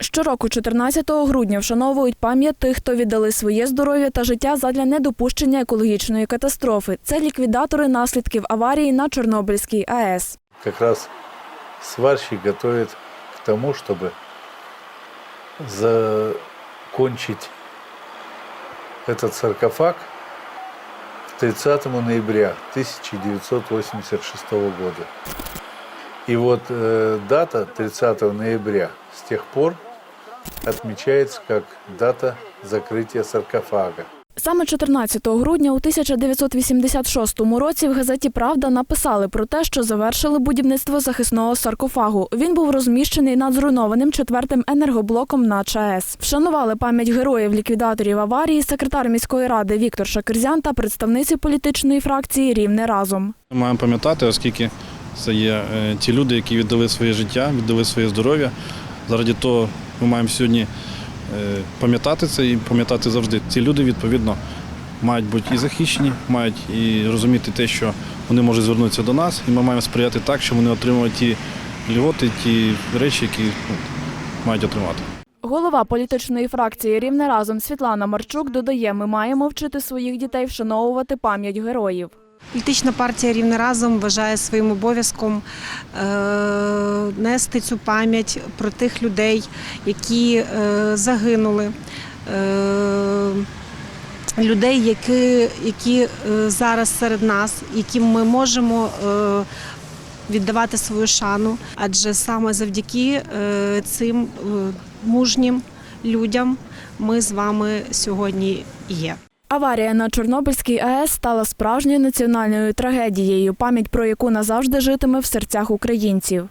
Щороку, 14 грудня, вшановують пам'ять тих, хто віддали своє здоров'я та життя задля недопущення екологічної катастрофи. Це ліквідатори наслідків аварії на Чорнобильській АЕС. как раз сварщик готовит к тому, чтобы закончить этот саркофаг 30 ноября 1986 года. И вот э, дата 30 ноября с тех пор отмечается как дата закрытия саркофага. Саме 14 грудня у 1986 році в газеті Правда написали про те, що завершили будівництво захисного саркофагу. Він був розміщений над зруйнованим четвертим енергоблоком на ЧАЕС. Вшанували пам'ять героїв ліквідаторів аварії секретар міської ради Віктор Шакирзян та представниці політичної фракції Рівне разом. Маємо пам'ятати, оскільки це є е, ті люди, які віддали своє життя, віддали своє здоров'я. Заради того ми маємо сьогодні е, пам'ятати це і пам'ятати завжди. Ці люди, відповідно, мають бути і захищені, мають і розуміти те, що вони можуть звернутися до нас, і ми маємо сприяти так, щоб вони отримали ті льготи, ті речі, які ну, мають отримати. Голова політичної фракції Рівне разом Світлана Марчук додає: ми маємо вчити своїх дітей вшановувати пам'ять героїв. Політична партія Рівне разом вважає своїм обов'язком е, нести цю пам'ять про тих людей, які е, загинули, е, людей, які, які зараз серед нас, яким ми можемо віддавати свою шану. Адже саме завдяки цим мужнім людям ми з вами сьогодні є. Аварія на Чорнобильській АЕС стала справжньою національною трагедією, пам'ять про яку назавжди житиме в серцях українців.